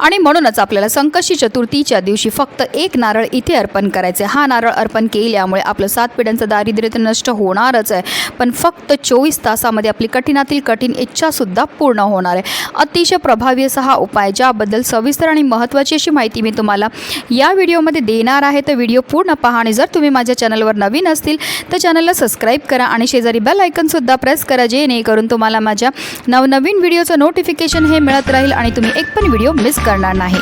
आणि म्हणूनच आपल्याला संकष्टी चतुर्थीच्या दिवशी फक्त एक नारळ इथे अर्पण करायचे हा नारळ अर्पण केल्यामुळे आपलं सात पिढ्यांचं दारिद्र्य तर नष्ट होणारच आहे. पण फक्त चोवीस तासामध्ये आपली कठीणातील कठीण इच्छासुद्धा पूर्ण होणार आहे. अतिशय प्रभावी असा हा उपाय ज्याबद्दल सविस्तर आणि महत्त्वाची अशी माहिती मी तुम्हाला या व्हिडिओमध्ये देणार आहे. तर व्हिडिओ पूर्ण पहा आणि जर तुम्ही माझ्या चॅनलवर नवीन असतील तर चॅनलला सबस्क्राईब करा आणि शेजारी बेल आयकनसुद्धा प्रेस करा जेणेकरून तुम्हाला माझ्या नवनवीन व्हिडिओचं नोटिफिकेशन हे मिळत राहील आणि तुम्ही एक पण व्हिडिओ मिस करणार नाही.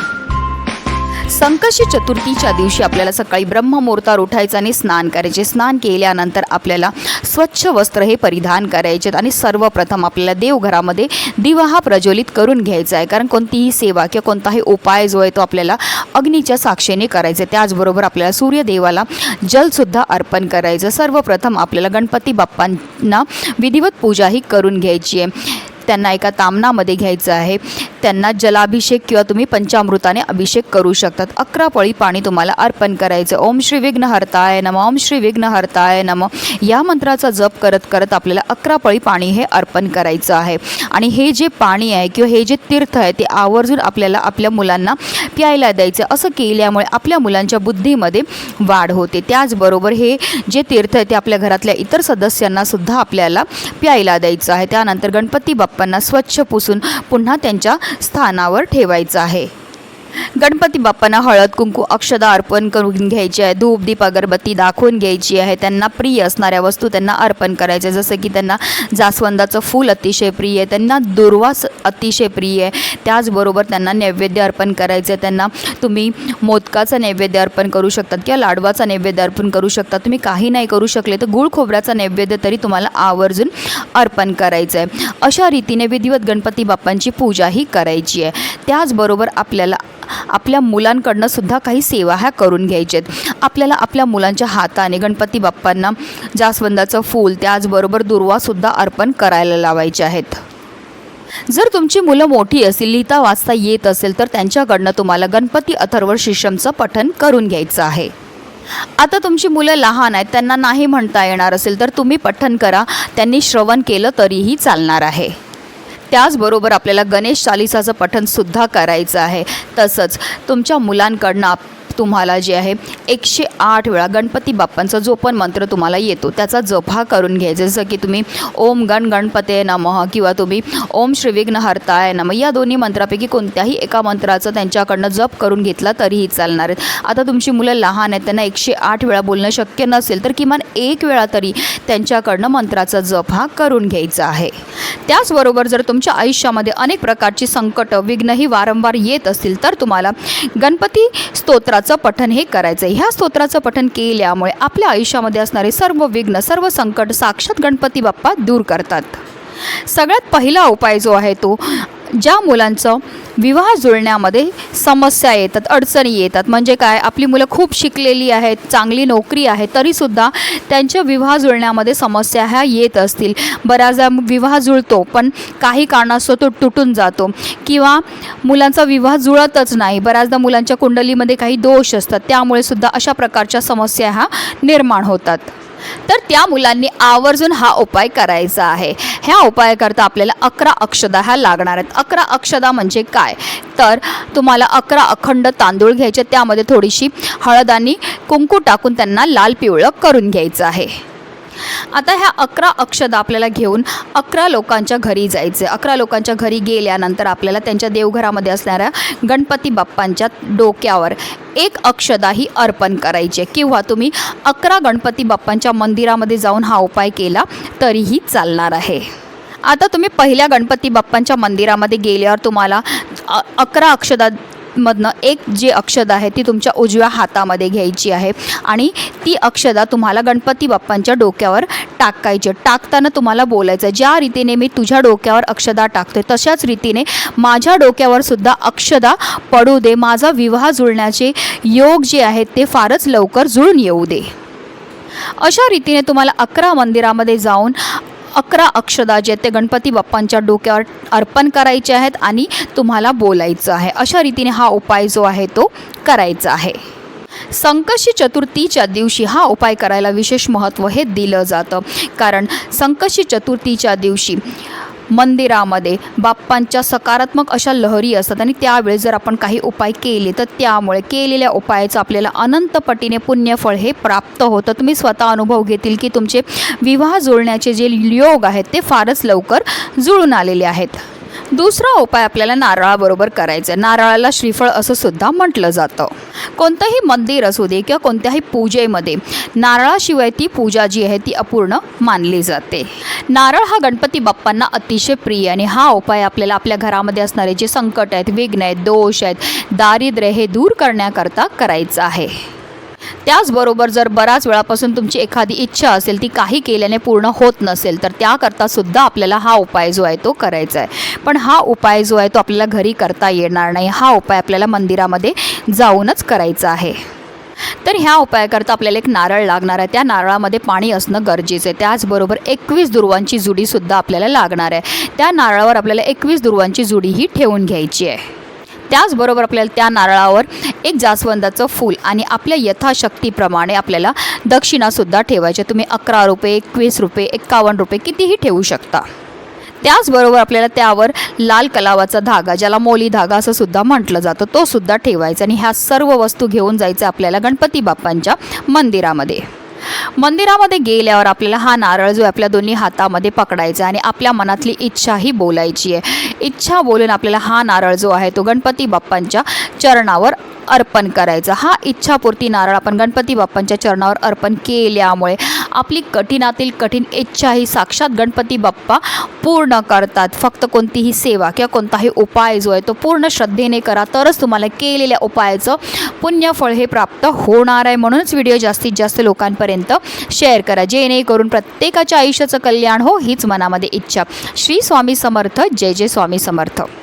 संकष्टी चतुर्थीच्या दिवशी आपल्याला सकाळी ब्रह्ममुहूर्तावर उठायचं आणि स्नान करायचे. स्नान केल्यानंतर आपल्याला स्वच्छ वस्त्र हे परिधान करायचे आणि सर्वप्रथम आपल्याला देवघरामध्ये दिवा हा प्रज्वलित करून घ्यायचा आहे. कारण कोणतीही सेवा किंवा कोणताही उपाय जो आहे तो आपल्याला अग्नीच्या साक्षीने करायचा आहे. त्याचबरोबर आपल्याला सूर्यदेवाला जलसुद्धा अर्पण करायचं सर्वप्रथम आपल्याला गणपती बाप्पांना विधिवत पूजा ही करून घ्यायची आहे. त्यांना एका तामणामध्ये घ्यायचं आहे. त्यांना जलाभिषेक किंवा तुम्ही पंचामृताने अभिषेक करू शकतात. अकरा पळी पाणी तुम्हाला अर्पण करायचं. ओम श्री विघ्नहर्ताय नम. ओम श्री विघ्नहर्ताय नम. या मंत्राचा जप करत करत आपल्याला अकरा पळी पाणी हे अर्पण करायचं आहे. आणि हे जे पाणी आहे किंवा हे जे तीर्थ आहे ते आवर्जून आपल्याला आपल्या मुलांना प्यायला द्यायचं. असं केल्यामुळे आपल्या मुलांच्या बुद्धीमध्ये वाढ होते. त्याचबरोबर हे जे तीर्थ आहे ते आपल्या घरातल्या इतर सदस्यांना सुद्धा आपल्याला प्यायला द्यायचं आहे. त्यानंतर गणपती बाप्पा बाप्पांना स्वच्छ पुसून पुन्हा त्यांच्या स्थानावर ठेवायचं आहे. गणपती बाप्पांना हळद कुंकू अक्षदा अर्पण करून घ्यायची आहे. धूप दीप अगरबत्ती दाखवून घ्यायची आहे. त्यांना प्रिय असणाऱ्या वस्तू त्यांना अर्पण करायच्या जसं की त्यांना जास्वंदाचं फूल अतिशय प्रिय आहे. त्यांना दुर्वास अतिशय प्रिय आहे. त्याचबरोबर त्यांना नैवेद्य अर्पण करायचं आहे. त्यांना तुम्ही मोदकाचं नैवेद्य अर्पण करू शकतात किंवा लाडवाचा नैवेद्य अर्पण करू शकता. तुम्ही काही नाही करू शकले तर गुळ खोबऱ्याचा नैवेद्य तरी तुम्हाला आवर्जून अर्पण करायचं आहे. अशा रीतीने विधिवत गणपती बाप्पांची पूजा ही करायची आहे. त्याचबरोबर आपल्याला आपल्या मुलांकडनं सुद्धा काही सेवा ह्या करून घ्यायच्यात आहेत आपल्याला आपल्या मुलांच्या हाताने गणपती बाप्पांना जास्वंदाचं फूल त्याचबरोबर दुर्वासुद्धा अर्पण करायला लावायचे आहेत. जर तुमची मुलं मोठी असतील लिहिता वाचता येत असेल तर त्यांच्याकडनं तुम्हाला गणपती अथर्व शिशमचं पठन करून घ्यायचं आहे. आता तुमची मुलं लहान आहेत त्यांना नाही म्हणता येणार असेल तर तुम्ही पठन करा. त्यांनी श्रवण केलं तरीही चालणार आहे. त्याचबरोबर आपल्याला गणेश चालिसाचं पठणसुद्धा करायचं आहे. तसंच तुमच्या मुलांकडनं आप तुम्हाला जे आहे एकशे आठ वेळा गणपती बाप्पांचा जो पण मंत्र तुम्हाला येतो त्याचा जप हा करून घ्यायचा जसं की तुम्ही ओम गण गणपते नमः किंवा तुम्ही ओम श्रीविघ्न विघ्नहर्ताय नम या दोन्ही मंत्रापैकी कोणत्याही एका मंत्राचं त्यांच्याकडनं जप करून घेतला तरीही चालणार आहेत आता तुमची मुलं लहान आहेत त्यांना एकशे आठ वेळा बोलणं शक्य नसेल तर किमान एक वेळा तरी त्यांच्याकडनं मंत्राचा जप हा करून घ्यायचा आहे. त्याचबरोबर जर तुमच्या आयुष्यामध्ये अनेक प्रकारची संकट विघ्नही वारंवार येत असतील तर तुम्हाला गणपती स्तोत्राचं पठण हे करायचं आहे ह्या स्तोत्राचं पठण केल्यामुळे आपल्या आयुष्यामध्ये असणारे सर्व विघ्न सर्व संकट साक्षात गणपती बाप्पा दूर करतात. सगळ्यात पहिला उपाय जो आहे तो ज्या मुलांचं विवाह जुळण्यामध्ये समस्या येतात अडचणी येतात म्हणजे काय? आपली मुलं खूप शिकलेली आहेत चांगली नोकरी आहे तरीसुद्धा त्यांच्या विवाह जुळण्यामध्ये समस्या ह्या येत असतील. बऱ्याचदा विवाह जुळतो पण काही कारणास्तव तो तुटून जातो किंवा मुलांचा विवाह जुळतच नाही. बऱ्याचदा मुलांच्या कुंडलीमध्ये काही दोष असतात त्यामुळे सुद्धा अशा प्रकारच्या समस्या ह्या निर्माण होतात. तर त्या मुलांनी आवर्जून हा उपाय करायचा आहे. ह्या उपायाकरता आपल्याला अकरा अक्षदा ह्या लागणार आहेत. अकरा अक्षदा म्हणजे काय? तर तुम्हाला अकरा अखंड तांदूळ घ्यायचे त्यामध्ये थोडीशी हळद आणि कुंकू टाकून त्यांना लाल पिवळं करून घ्यायचं आहे. आता ह्या अकरा अक्षदा आपल्याला घेऊन अकरा लोकांच्या घरी जायचे अकरा लोकांच्या घरी गेल्यानंतर आपल्याला त्यांच्या देवघरामध्ये असणाऱ्या गणपती बाप्पांच्या डोक्यावर एक अक्षदा ही अर्पण करायची किंवा तुम्ही अकरा गणपती बाप्पांच्या मंदिरामध्ये जाऊन हा उपाय केला तरीही चालणार आहे. आता तुम्ही पहिल्या गणपती बाप्पांच्या मंदिरामध्ये गेल्यावर तुम्हाला अकरा अक्षदा मधनं एक जी अक्षदा आहे ती तुमच्या उजव्या हातामध्ये घ्यायची आहे. आणि ती अक्षदा तुम्हाला गणपती बाप्पांच्या डोक्यावर टाकायची टाकताना तुम्हाला बोलायचं ज्या रीतीने मी तुझ्या डोक्यावर अक्षदा टाकतोय तशाच रीतीने माझ्या डोक्यावर सुद्धा अक्षदा पडू दे. माझा विवाह जुळण्याचे योग जे आहेत ते फारच लवकर जुळून येऊ दे. अशा रीतीने तुम्हाला अकरा मंदिरामध्ये जाऊन अकरा अक्षदा जे ते गणपती बाप्पांच्या डोक्यावर अर्पण करायचे आहेत आणि तुम्हाला बोलायचं आहे. अशा रीतीने हा उपाय जो आहे तो करायचा आहे. संकष्टी चतुर्थीच्या दिवशी हा उपाय करायला विशेष महत्त्व हे दिलं जातं. कारण संकष्टी चतुर्थीच्या दिवशी मंदिरामध्ये बाप्पांच्या सकारात्मक अशा लहरी असतात आणि त्यावेळेस जर आपण काही उपाय केले तर त्यामुळे केलेल्या उपायाचं आपल्याला अनंत पटीने पुण्यफळ हे प्राप्त होतं. तुम्ही स्वतः अनुभव घेतील की तुमचे विवाह जुळण्याचे जे योग आहेत ते फारच लवकर जुळून आलेले आहेत. दुसरा उपाय आपल्याला नारळाबरोबर करायचा आहे. नारळाला श्रीफळ असं सुद्धा म्हटलं जातं. कोणतंही मंदिर असू दे किंवा कोणत्याही पूजेमध्ये नारळाशिवाय ती पूजा जी आहे ती अपूर्ण मानली जाते. नारळ हा गणपती बाप्पांना अतिशय प्रिय आणि हा उपाय आपल्याला आपल्या घरामध्ये असणारे जे संकट आहेत विघ्न आहेत दोष आहेत दारिद्र्य हे दूर करण्याकरता करायचं आहे. त्याचबरोबर जर बऱ्याच वेळापासून तुमची एखादी इच्छा असेल ती काही केल्याने पूर्ण होत नसेल तर त्याकरता सुद्धा आपल्याला हा उपाय जो आहे तो करायचा आहे. पण हा उपाय जो आहे तो आपल्याला घरी करता येणार नाही. हा उपाय आपल्याला मंदिरामध्ये जाऊनच करायचा आहे. तर ह्या उपायाकरता आपल्याला एक नारळ लागणार आहे. त्या नारळामध्ये पाणी असणं गरजेचं आहे. त्याचबरोबर एकवीस दुर्वांची जुडीसुद्धा आपल्याला लागणार आहे. त्या नारळावर आपल्याला एकवीस दुर्वांची जुडी ही ठेवून घ्यायची आहे. त्याचबरोबर आपल्याला त्या नारळावर एक जास्वंदाचं फूल आणि आपल्या यथाशक्तीप्रमाणे आपल्याला दक्षिणासुद्धा ठेवायच्या तुम्ही अकरा रुपये एकवीस रुपये एक्कावन्न रुपये कितीही ठेवू शकता. त्याचबरोबर आपल्याला त्यावर लाल कलावाचा धागा ज्याला मोली धागा असं सुद्धा म्हटलं जातं तो सुद्धा ठेवायचा आणि ह्या सर्व वस्तू घेऊन जायचं आपल्याला गणपती बाप्पांच्या मंदिरामध्ये. मंदिरामध्ये गेल्यावर आपल्याला हा नारळ जो आहे आपल्या दोन्ही हातामध्ये पकडायचा आणि आपल्या मनातली इच्छाही बोलायची आहे. इच्छा बोलून आपल्याला हा नारळ जो आहे तो गणपती बाप्पांच्या चरणावर अर्पण करायचा. हा इच्छापूर्ती नारळ आपण गणपती बाप्पांच्या चरणावर अर्पण केल्यामुळे आपली कठीणातील कठीण इच्छा ही साक्षात गणपती बाप्पा पूर्ण करतात. फक्त कोणतीही सेवा किंवा कोणताही उपाय जो आहे तो पूर्ण श्रद्धेने करा तरच तुम्हाला केलेल्या उपायाचं पुण्यफळ हे प्राप्त होणार आहे. म्हणूनच व्हिडिओ जास्तीत जास्त लोकांपर्यंत शेअर करा. जेणेकरून प्रत्येकाच्या आयुष्याचं कल्याण हो हीच मनामध्ये इच्छा. श्री स्वामी समर्थ. जय जय स्वामी समर्थ